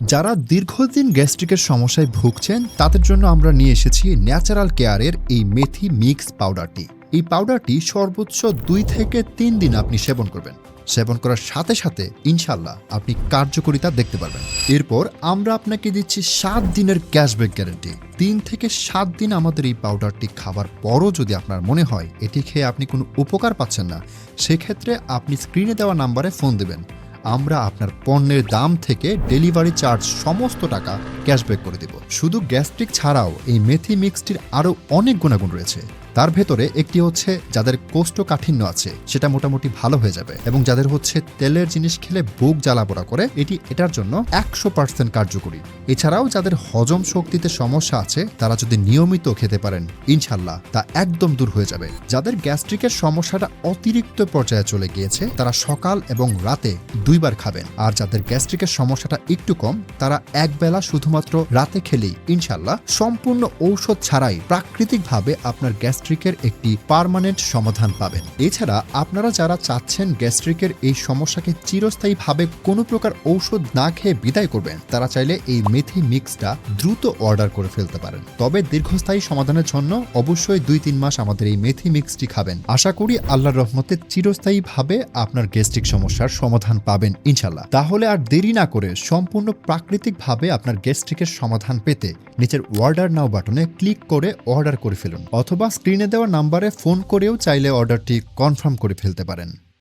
যারা দীর্ঘদিন গ্যাস্ট্রিকের সমস্যায় ভুগছেন, তাদের জন্য আমরা নিয়ে এসেছি ন্যাচারাল কেয়ারের এই মেথি মিক্স পাউডারটি। এই পাউডারটি সর্বোচ্চ দুই থেকে তিন দিন আপনি সেবন করবেন। সেবন করার সাথে সাথে ইনশাল্লাহ আপনি কার্যকরিতা দেখতে পারবেন। এরপর আমরা আপনাকে দিচ্ছি সাত দিনের ক্যাশব্যাক গ্যারেন্টি। তিন থেকে সাত দিন আমাদের এই পাউডারটি খাবার পরও যদি আপনার মনে হয়, এটি খেয়ে আপনি কোনো উপকার পাচ্ছেন না, সেক্ষেত্রে আপনি স্ক্রিনে দেওয়া নাম্বারে ফোন দেবেন। আমরা আপনার পণ্যের দাম থেকে ডেলিভারি চার্জ সমস্ত টাকা ক্যাশব্যাক করে দেব। শুধু গ্যাস্ট্রিক ছাড়াও এই মেথি মিক্সটির আরও অনেক গুণাগুণ রয়েছে। তার ভেতরে একটি হচ্ছে যাদের কোষ্ঠকাঠিন্য আছে, সেটা মোটামুটি ভালো হয়ে যাবে এবং যাদের হচ্ছে তেলের জিনিস খেলে বুক জ্বালা পোড়া করে, এটি এটার জন্য একশো পার্সেন্ট কার্যকরী। এছাড়াও যাদের হজম শক্তিতে সমস্যা আছে, তারা যদি নিয়মিত খেতে পারেন, ইনশাল্লাহ তা একদম দূর হয়ে যাবে। যাদের গ্যাস্ট্রিকের সমস্যাটা অতিরিক্ত পর্যায়ে চলে গিয়েছে, তারা সকাল এবং রাতে দুইবার খাবেন। আর যাদের গ্যাস্ট্রিকের সমস্যাটা একটু কম, তারা একবেলা শুধুমাত্র রাতে খেলেই, ইনশাল্লাহ সম্পূর্ণ ঔষধ ছাড়াই প্রাকৃতিকভাবে আপনার গ্যাস্ট্রিকের একটি পার্মানেন্ট সমাধান পাবেন। এছাড়া আপনারা যারা চাচ্ছেন গ্যাস্ট্রিকের এই সমস্যাকে চিরস্থায়ীভাবে কোনো প্রকার ঔষধ না খেয়ে বিদায় করবেন, তারা চাইলে এই মেথি মিক্সটা দ্রুত অর্ডার করে ফেলতে পারেন। তবে দীর্ঘস্থায়ী সমাধানের জন্য অবশ্যই দুই তিন মাস আমাদের এই মেথি মিক্সটি খাবেন। আশা করি আল্লাহর রহমতে চিরস্থায়ীভাবে আপনার গ্যাস্ট্রিক সমস্যার সমাধান পাবেন ইনশাল্লাহ তাহলে আর দেরি না করে সম্পূর্ণ প্রাকৃতিকভাবে আপনার গ্যাস্ট্রিকের সমাধান পেতে নিচের অর্ডার নাও বাটনে ক্লিক করে অর্ডার করে ফেলুন, অথবা স্ক্রিনে দেওয়া নাম্বারে ফোন করেও চাইলে অর্ডারটি কনফার্ম করে ফেলতে পারেন।